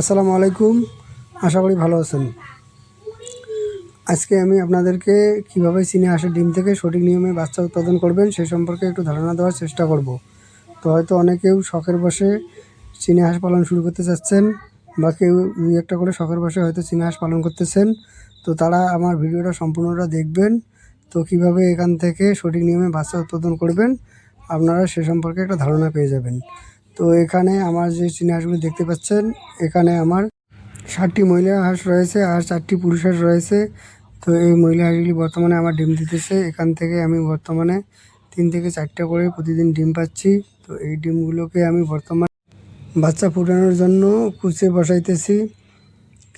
আসসালামু আলাইকুম। আশা করি ভালো আছেন। আজকে আমি আপনাদেরকে কীভাবে চীনে হাঁসের ডিম থেকে সঠিক নিয়মে বাচ্চা উৎপাদন করবেন সে সম্পর্কে একটু ধারণা দেওয়ার চেষ্টা করব। তো হয়তো অনেকেও শখের বসে চীনে হাঁস পালন শুরু করতে চাচ্ছেন বা কেউ দুই একটা করে শখের বসে হয়তো চীনে হাঁস পালন করতেছেন। তো তারা আমার ভিডিওটা সম্পূর্ণটা দেখবেন। তো কীভাবে এখান থেকে সঠিক নিয়মে বাচ্চা উৎপাদন করবেন আপনারা সে সম্পর্কে একটা ধারণা পেয়ে যাবেন। তো এখানে আমার যে চীনা দেখতে পাচ্ছেন, এখানে আমার ষাটটি মহিলা হাঁস রয়েছে আর চারটি পুরুষ হাঁস রয়েছে। তো এই মহিলা হাঁসগুলি বর্তমানে আমার ডিম দিতেছে। এখান থেকে আমি বর্তমানে তিন থেকে চারটা করে প্রতিদিন ডিম পাচ্ছি। তো এই ডিমগুলোকে আমি বর্তমানে বাচ্চা ফুটানোর জন্য কুচে বসাইতেছি।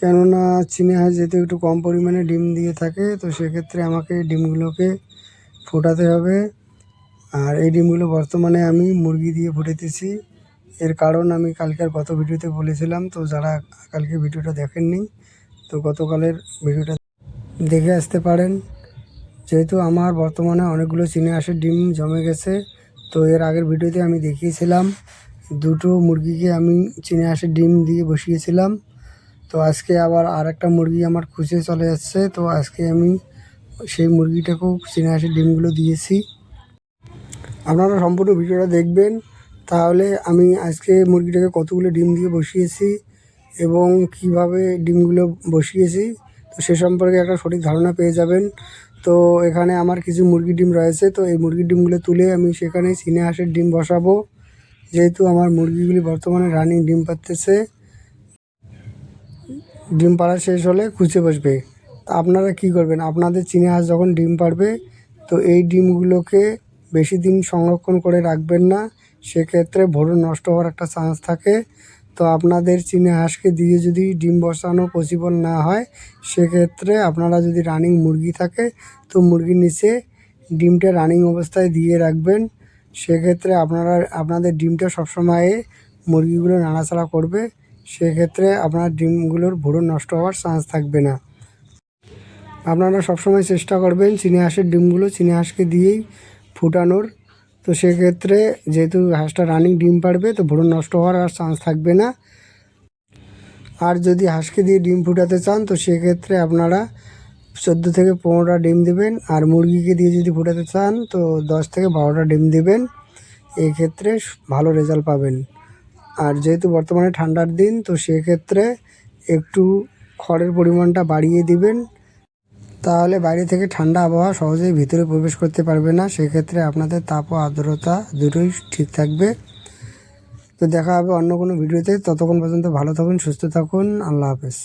কেননা চীনে হাঁস যেহেতু একটু কম পরিমাণে ডিম দিয়ে থাকে, তো সেক্ষেত্রে আমাকে ডিমগুলোকে ফোটাতে হবে। আর এই ডিমগুলো বর্তমানে আমি মুরগি দিয়ে ফুটাইতেছি। এর কারণ আমি কালকের গত ভিডিওতে বলেছিলাম, তো যারা কালকে ভিডিওটা দেখেননি, তো গতকালের ভিডিওটা দেখে আসতে পারেন। যেহেতু আমার বর্তমানে অনেকগুলো চীনে হাঁসের ডিম জমে গেছে, তো এর আগের ভিডিওতে আমি দেখিয়েছিলাম, দুটো মুরগিকে আমি চীনে হাঁসের ডিম দিয়ে বসিয়েছিলাম। তো আজকে আবার আর একটা মুরগি আমার খুঁজে চলে যাচ্ছে, তো আজকে আমি সেই মুরগিটাকেও চীনে হাঁসের ডিমগুলো দিয়েছি। আপনারা সম্পূর্ণ ভিডিওটা দেখবেন তাহলে আমি আজকে মুরগিটাকে কতগুলো ডিম দিয়ে বসিয়েছি এবং কীভাবে ডিমগুলো বসিয়েছি, তো সে সম্পর্কে একটা সঠিক ধারণা পেয়ে যাবেন। তো এখানে আমার কিছু মুরগির ডিম রয়েছে, তো এই মুরগির ডিমগুলো তুলে আমি সেখানে চীনে হাঁসের ডিম বসাবো। যেহেতু আমার মুরগিগুলি বর্তমানে রানিং ডিম পাচ্ছে ডিম পাড়া শেষ হলে কুচে বসবে। আপনারা কি করবেন? আপনাদের চীনে হাঁস যখন ডিম পাড়বে, তো এই ডিমগুলোকে বেশি দিন সংরক্ষণ করে রাখবেন না, সেক্ষেত্রে ভরুন নষ্ট হওয়ার একটা চান্স থাকে। তো আপনাদের চীনে হাঁসকে দিয়ে যদি ডিম বসানো পসিবল না হয়, সেক্ষেত্রে আপনারা যদি রানিং মুরগি থাকে, তো মুরগির নিচে ডিমটা রানিং অবস্থায় দিয়ে রাখবেন। সেক্ষেত্রে আপনারা, আপনাদের ডিমটা সবসময় মুরগিগুলো নাড়াচাড়া করবে, সেক্ষেত্রে আপনার ডিমগুলোর ভরুন নষ্ট হওয়ার চান্স থাকবে না। আপনারা সবসময় চেষ্টা করবেন চীনে হাঁসের ডিমগুলো, চীনে হাঁসকে দিয়েই ফুটানোর। তো সেক্ষেত্রে যেহেতু হাঁসটা রানিং ডিম পারবে তো ভ্রূণ নষ্ট হওয়ার আর চান্স থাকবে না। আর যদি হাঁসকে দিয়ে ডিম ফুটাতে চান, তো সেক্ষেত্রে আপনারা চোদ্দ থেকে পনেরোটা ডিম দেবেন। আর মুরগিকে দিয়ে যদি ফুটাতে চান, তো দশ থেকে বারোটা ডিম দেবেন। এই ক্ষেত্রে ভালো রেজাল্ট পাবেন। আর যেহেতু বর্তমানে ঠান্ডার দিন, তো সেক্ষেত্রে একটু খড়ের পরিমাণটা বাড়িয়ে দিবেন। তাহলে বাইরে থেকে ঠান্ডা আবহাওয়া সহজেই ভিতরে প্রবেশ করতে পারবে না। সেক্ষেত্রে আপনাদের তাপ ও আর্দ্রতা দুটোই ঠিক থাকবে। তো দেখা হবে অন্য কোনো ভিডিওতে। ততক্ষণ পর্যন্ত ভালো থাকুন, সুস্থ থাকুন। আল্লাহ হাফেজ।